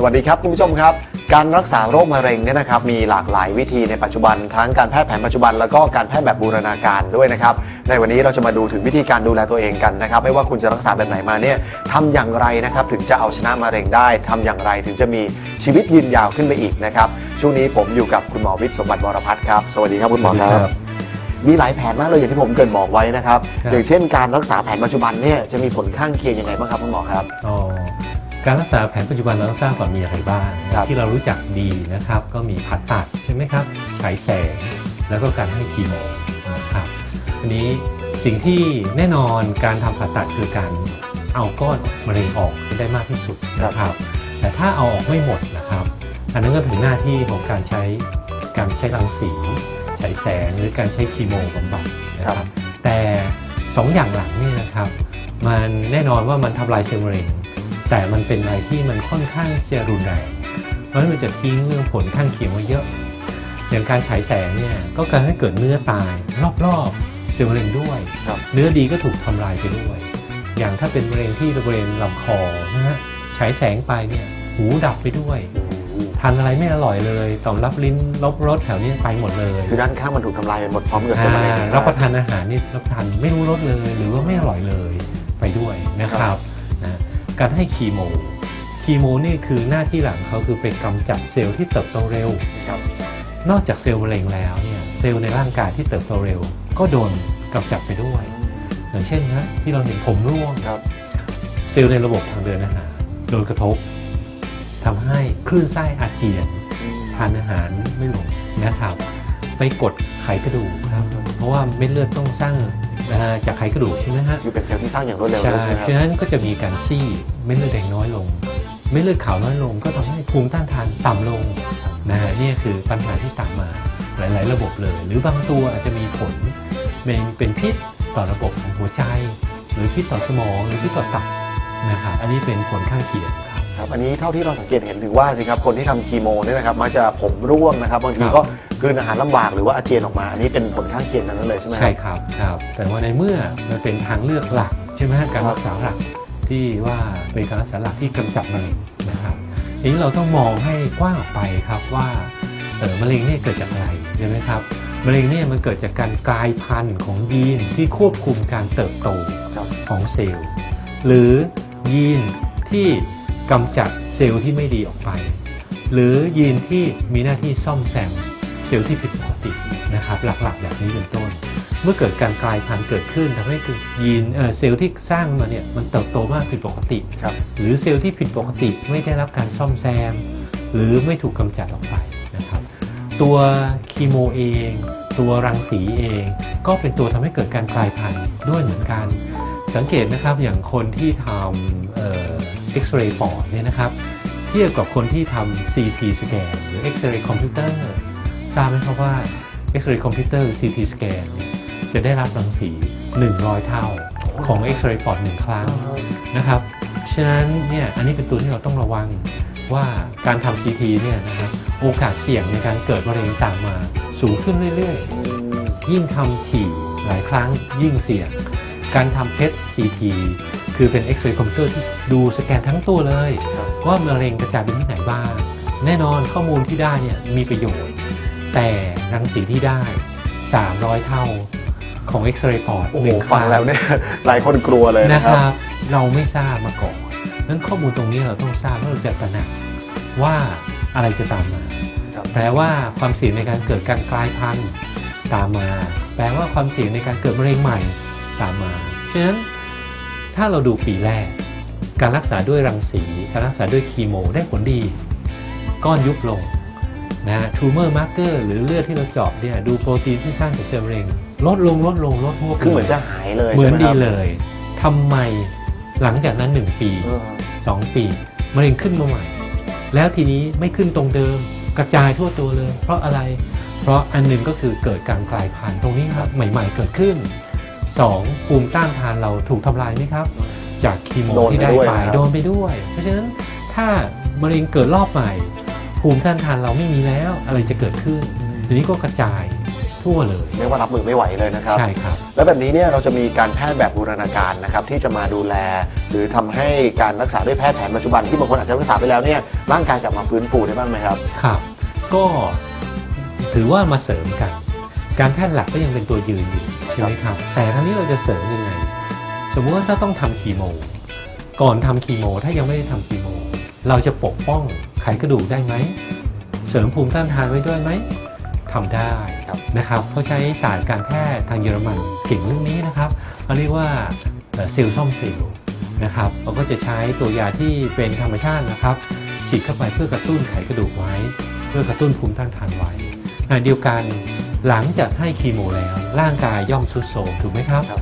สวัสดีครับคุณผู้ชมครับ การรักษาโรคมะเร็งเนี่ยนะครับมีหลากหลายวิธีในปัจจุบันทั้งการแพทย์แผนปัจจุบันแล้วก็การแพทย์แบบบูรณาการด้วยนะครับในวันนี้เราจะมาดูถึงวิธีการดูแลตัวเองกันนะครับไม่ว่าคุณจะรักษาแบบไหนมาเนี่ยทำอย่างไรนะครับถึงจะเอาชนะมะเร็งได้ทำอย่างไรถึงจะมีชีวิตยืนยาวขึ้นไปอีกนะครับช่วงนี้ผมอยู่กับคุณหมอวิทย์สมบัติบรพัฒน์ครับสวัสดีครับคุณหมอครับ มีหลายแผนมากเลยอย่างที่ผมเกรินบอกไว้นะครับครับ อย่างเช่นการรักษาแผนปัจจุบันเนี่ยจะมีผลข้างเคียงยังไงบ้างครับคุณหมอครับ อ๋อ การรักษาแผนปัจจุบันเราต้องทราบก่อนมีอะไรบ้าง ครับ ที่เรารู้จักดีนะครับก็มีผ่าตัดใช่ไหมครับฉายแสงแล้วก็การให้คีโมนะครับอันนี้สิ่งที่แน่นอนการทำผ่าตัดคือการเอาก้อนมะเร็งออกให้ได้มากที่สุดนะครับ แต่ถ้าเอาออกไม่หมดนะครับ อันนั้นก็ถึงหน้าที่ของการใช้การใช้รังสีฉายแสงหรือการใช้คีโมบำบัดนะคครัรับ บ แต่สองอย่างหลังนี่นะครับ มันแน่นอนว่ามันทำลายเซลล์มะเร็ง แต่มันเป็นอะไรที่มันค่อนข้างจะรุนแรงเพราะฉะนั้นมันจะทิ้งเรื่องผลข้างเคียงไว้เยอะ อย่างการฉายแสงเนี่ยก็การให้เกิดเนื้อตายรอบๆเซลล์มะเร็งด้วยครับเนื้อดีก็ถูกทำลายไปด้วย อย่างถ้าเป็นมะเร็งที่บริเวณลำคอนะฮะฉายแสงไปเนี่ยหูดับไปด้วยทานอะไรไม่อร่อยเลยต่อมรับลิ้นรบรสแถวนี้ไปหมดเลยคือด้านข้างมันถูกทำลายไปหมดพร้อมกับเซลล์มะเร็งอ่านะครัรับบประทานอาหารนี่รับประทานไม่รู้รสเลย หรือว่าไม่อร่อยเลยไปด้วยนะครับนะ การให้คีโมคีโมนี่คือหน้าที่หลังเขาคือไปกำจัดเซลล์ที่เติบโตเร็วครับนอกจากเซลล์มะเร็งแล้วเนี่ยเซลล์ในร่างกายที่เติบโตเร็ว ก็โดนกำจัดไปด้วย อย่างเช่นนะที่เราเห็นผมร่วงครับ เซลล์ในระบบทางเดินอาหารโดนกระทบทำให้คลื่นไส้อาเจียนทานอาหารไม่ลงนะครับ ไปกดไขกระดูกครับ เพราะว่าเม็ดเลือดต้องสร้าง เอ่อจากไขกระดูกใช่ไหมฮะคือเป็นเซลล์ที่สร้างอย่างรวดเร็วใช่ด้วยใช่ไหมเพครับราะฉะนั้นก็จะมีการซี่เม็ดเลือดแดงน้อยลง เม็ดเลือดขาวน้อยลง ก็ทำให้ภูมิต้านทานต่ำลงนะฮะนี่คือปัญหาที่ตามมาหลาย ๆ ระบบเลย หรือบางตัวอาจจะมีผลเป็นเป็นพิษต่อระบบของหัวใจ หรือพิษต่อสมองหรือพิษต่อตับนะครับอันนี้เป็นผลข้างเคียง ครับครับ อันนี้เท่าที่เราสังเกตเห็นถึงว่าสิครับคนที่ทำคีโมเนี่ยนะครับมักจะผมร่วงนะครับบางทีครับก็กลืนอาหารลำบากหรือว่าอาเจียนออกมา อันนี้เป็นผลข้างเคียงทั้งนั้นเลยใช่ไหมใช่ครับครับ แต่ว่าในเมื่อมันเป็นทางเลือกหลักใช่ไหมฮะการรักษาหลักที่ว่าเป็นการรักษาหลักที่กำจัดมะเร็งนะครับทีนี้เราต้องมองให้กว้างออกไปครับว่าเออมะเร็งเนี่ยเกิดจากอะไรใช่ไหมครับมะเร็งเนี่ยมันเกิดจากการกลายพันธุ์ของยีนที่ควบคุมการเติบโตครับ ของเซลล์หรือยีนที่ กำจัดเซลล์ที่ไม่ดีออกไป หรือยีนที่มีหน้าที่ซ่อมแซมเซลล์ที่ผิดปกตินะครับหลักๆ แบบนี้เป็นต้น เมื่อเกิดการกลายพันธุ์เกิดขึ้นทำให้คือยีนเอ่อเซลล์ที่สร้างมาเนี่ยมันเติบโตมากผิดปกติครับหรือเซลล์ที่ผิดปกติไม่ได้รับการซ่อมแซม หรือไม่ถูกกำจัดออกไปนะครับตัวคีโมเอง ตัวรังสีเอง ก็เป็นตัวทำให้เกิดการกลายพันธุ์ด้วยเหมือนกัน สังเกตนะครับอย่างคนที่ทำเอ็กซเรย์ปอดเนี่ยนะครับเทียบกับคนที่ทำ CT สแกนหรือเอ็กซเรย์คอมพิวเตอร์ทราบไหมครับว่าเอ็กซเรย์คอมพิวเตอร์ CT สแกนเนี่ยจะได้รับรังสี 100 เท่าของเอ็กซเรย์ปอดหนึ่งครั้งนะครับฉะนั้นเนี่ยอันนี้เป็นตัวที่เราต้องระวังว่าการทำ CT เนี่ยนะครับโอกาสเสี่ยงในการเกิดมะเร็งตามมาสูงขึ้นเรื่อยๆ ยิ่งทำถี่หลายครั้งยิ่งเสี่ยง การทำเพช CT คือเป็นเอ็กซเรย์คอมพิวเตอร์ที่ดูสแกนทั้งตัวเลยครับว่ามะเร็งกระจายไปที่ไหนบ้าง แน่นอนข้อมูลที่ได้เนี่ยมีประโยชน์ แต่รังสีที่ได้ 300 เท่าของเอ็กซเรย์ปอดโอ้โหหนึ่งคฟังรั้งแล้วเนี่ยหลายคนกลัวเลยนะนะคครับรับ เราไม่ทราบมาก่อนนั้นข้อมูลตรงนี้เราต้องทราบแล้วเราจะตระหนักว่าอะไรจะตามมาครับแปลว่าความเสี่ยงในการเกิดการกลายพันธุ์ตามมา แปลว่าความเสี่ยงในการเกิดมะเร็งใหม่ตามมาฉะนั้น ถ้าเราดูปีแรก การรักษาด้วยรังสี การรักษาด้วยคีโม ได้ผลดี ก้อนยุบลงนะทูเมอร์มาร์เกอร์หรือเลือดที่เราเจาะเนี่ยดูโปรตีนที่สร้างจากเซลล์มะเร็งลดลงลดลงลดหัวบคือเหมือนจะหายเลยเหมือนใช่ไดีครับเลยทำไมหลังจากนั้น 1 ปีเออ2ปีมะเร็งขึ้นมาใหม่ แล้วทีนี้ไม่ขึ้นตรงเดิมกระจายทั่วตัวเลย เพราะอะไร เพราะอันหนึ่งก็คือเกิดการกลายพันธุ์ตรงนี้ครับใหม่ ๆ เกิดขึ้น 2. ภูมิต้านทานเราถูกทำลายไหมครับ จากคีโมโดนไปที่ได้ด้วยไปนะครับโดนไปด้วย เพราะฉะนั้นถ้ามะเร็งเกิดรอบใหม่ ภูมิต้านทานเราไม่มีแล้วอะไรจะเกิดขึ้นทีนี้ก็กระจายทั่วทั่วเลยเรียกว่ารับมือไม่ไหวเลยนะครับใช่ครับ แล้วแบบนี้เนี่ยเราจะมีการแพทย์แบบบูรณาการนะครับที่จะมาดูแล หรือทำให้การรักษาด้วยแพทย์แผนปัจจุบันที่บางคนอาจจะรักษาไปแล้วเนี่ยร่างกายกลับมาฟื้นฟูได้บ้างไหมครับครับ ก็ถือว่ามาเสริมกัน การแพทย์หลักก็ยังเป็นตัวยืนอยู่ใช่ไหมครับ แต่ครั้งนี้เราจะเสริมยังไง สมมุติว่าถ้าต้องทำคีโม ก่อนทำคีโม ถ้ายังไม่ได้ทำคีโม เราจะปกป้องไขกระดูกได้ไหม เสริมภูมิต้านทานไว้ด้วยไหมทำได้นะครับเขาใช้ศาสตร์การแพทย์ทางเยอรมันเก่งเรื่องนี้นะครับเขาเรียกว่าเซลล์ซ่อมเซลล์นะครับเขาก็จะใช้ตัวยาที่เป็นธรรมชาตินะครับฉีดเข้าไปเพื่อกระตุ้นไขกระดูกไว้ เพื่อกระตุ้นภูมิต้านทานไว้ขณะเดียวกัน หลังจากให้คีโมแล้ว ร่างกายย่อมทรุดโทรมถูกไหมครับครับ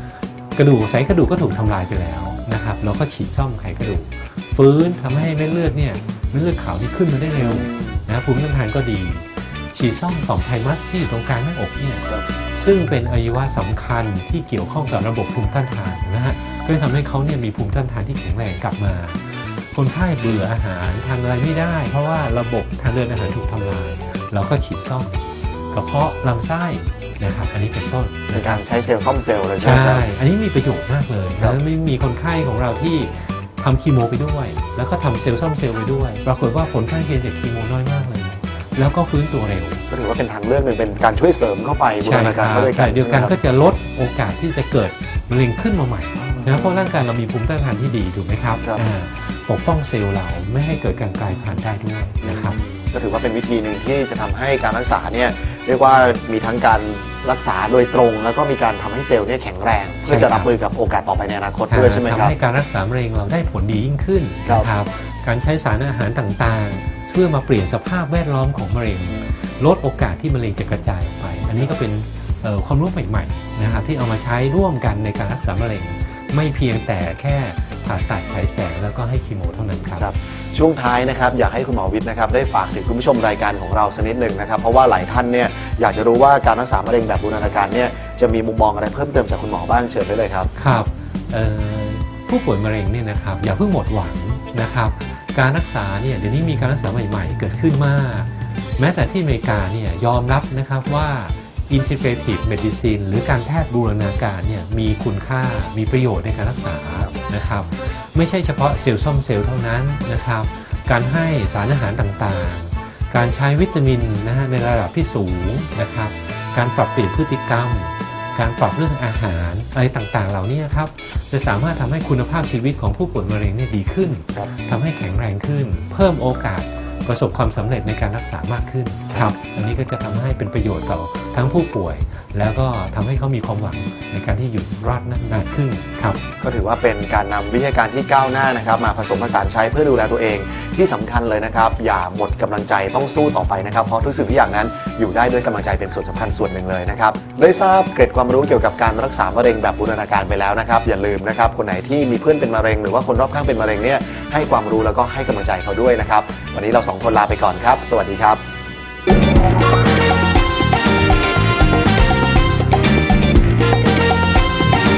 กระดูกไขกระดูกก็ถูกทำลายไปแล้วนะครับเราก็ฉีดซ่อมไขกระดูก ฟื้นทำให้เม็ดเลือดเนี่ยเม็ดเลือดขาวนี่ขึ้นมาได้เร็วนะภูมิต้านทานก็ดี ฉีดซ่อมต่อมไทมัสที่อยู่ตรงกลางหน้าอกเนี่ยครับซึ่งเป็นอวัยวะสำคัญที่เกี่ยวข้องกับระบบภูมิต้านทานนะฮะก็จะทำให้เขาเนี่ยมีภูมิต้านทานที่แข็งแรงกลับมา คนไข้เบื่ออาหารทานอะไรไม่ได้ เพราะว่าระบบทางเดินอาหารถูกทำลายเราก็ฉีดซ่อม กระเพาะลำไส้นะครับอันนี้เป็นต้นในนะคการับรใช้เซลล์ซ่อมเซลล์เลยใช่ไหมใช่ ครับ อันนี้มีประโยชน์มากเลยครัแล้บวไม่มีคนไข้ของเราที่ทำคีโมไปด้วย แล้วก็ทำเซลล์ซ่อมเซลล์ไปด้วย ปรากฏว่าผลข้างเคียงจากคีโมน้อยมากเลย แล้วก็ฟื้นตัวเร็วก็ถือว่าเป็นทางเลือกหนึ่งเป็นการช่วยเสริมเข้าไปบูรใช่ณาคการรับเข้าด้วยกัแต่นเดียวกันใช่ไหมก็ครับจะลดโอกาสที่จะเกิดมะเร็งขึ้นมาใหม่นะเพราะร่างกายเรามีภูมิต้านทานที่ดีถูกไหมครับครับ อ่า ปกป้องเซลล์เราไม่ให้เกิดการกลายพันธุ์ได้ด้วยนะครับก็ถือว่าเป็นวิธีหนึ่งที่จะทำให้การรักษาเนี่ยเรียกว่ามีทั้งการรักษาโดยตรง แล้วก็มีการทำให้เซลล์เนี่ยแข็งแรง เพื่อจะรับมือกับโอกาสต่อไปในอนาคตด้วยใช่ไหมครับทำให้การรักษามะเร็งเราได้ผลดียิ่งขึ้นครับนะครับการใช้สารอาหารต่างๆ เพื่อมาเปลี่ยนสภาพแวดล้อมของมะเร็ง ลดโอกาสที่มะเร็งจะกระจายออกไป อันนี้ก็เป็นเอ่อความรู้ใหม่ๆนะครับที่เอามาใช้ร่วมกันในการรักษามะเร็ง ไม่เพียงแต่แค่ ผ่าตัดฉายแสงแล้วก็ให้คีโมเท่านั้นครับ ครับช่วงท้ายนะครับอยากให้คุณหมอวิทย์นะครับได้ฝากถึงคุณผู้ชมรายการของเราสักนิดหนึ่งนะครับเพราะว่าหลายท่านเนี่ยอยากจะรู้ว่าการรักษามะเร็งแบบบูรณาการเนี่ยจะมีมุมมองอะไรเพิ่มเติมจากคุณหมอบ้างเชิญได้เลยครับ ครับเอ่อผู้ป่วยมะเร็งเนี่ยนะครับอย่าเพิ่งหมดหวังนะครับ การรักษาเนี่ยเดี๋ยวนี้มีการรักษาใหม่ๆ เกิดขึ้นมาก แม้แต่ที่อเมริกาเนี่ยยอมรับนะครับว่า integrative medicine หรือการแพทย์บูรณาการเนี่ยมีคุณค่ามีประโยชน์ในการรักษานะครับ ไม่ใช่เฉพาะเซลล์ซ่อมเซลล์เท่านั้นนะครับ การให้สารอาหารต่างๆ การใช้วิตามินนะฮะในระดับที่สูงนะครับ การปรับเปลี่ยนพฤติกรรม การปรับเรื่องอาหารอะไรต่างๆ เหล่านี้ครับจะสามารถทำให้คุณภาพชีวิตของผู้ป่วยมะเร็งเนี่ยดีขึ้นครับทำให้แข็งแรงขึ้น เพิ่มโอกาส ประสบความสำเร็จในการรักษามากขึ้นครับอันนี้ก็จะทำให้เป็นประโยชน์ต่อทั้งผู้ป่วย แล้วก็ทำให้เขามีความหวังในการที่อยู่รอดนานขึ้นครับก็ถือว่าเป็นการนำวิทยาการที่ก้าวหน้านะครับมาผสมผสานใช้เพื่อดูแลตัวเองที่สำคัญเลยนะครับ อย่าหมดกำลังใจต้องสู้ต่อไปนะครับ เพราะทุกสิ่งทุกอย่างนั้นอยู่ได้ด้วยกำลังใจเป็นส่วนสำคัญส่วนหนึ่งเลยนะครับได้ทราบเกร็ดความรู้เกี่ยวกับการรักษามะเร็งแบบบูรณาการไปแล้วนะครับ อย่าลืมนะครับ คนไหนที่มีเพื่อนเป็นมะเร็ง หรือว่าคนรอบข้างเป็นมะเร็งเนี่ยให้ความรู้แล้วก็ให้กำลังใจเขาด้วยนะครับวันนี้เราสองคนลาไปก่อนครับ สวัสดีครับ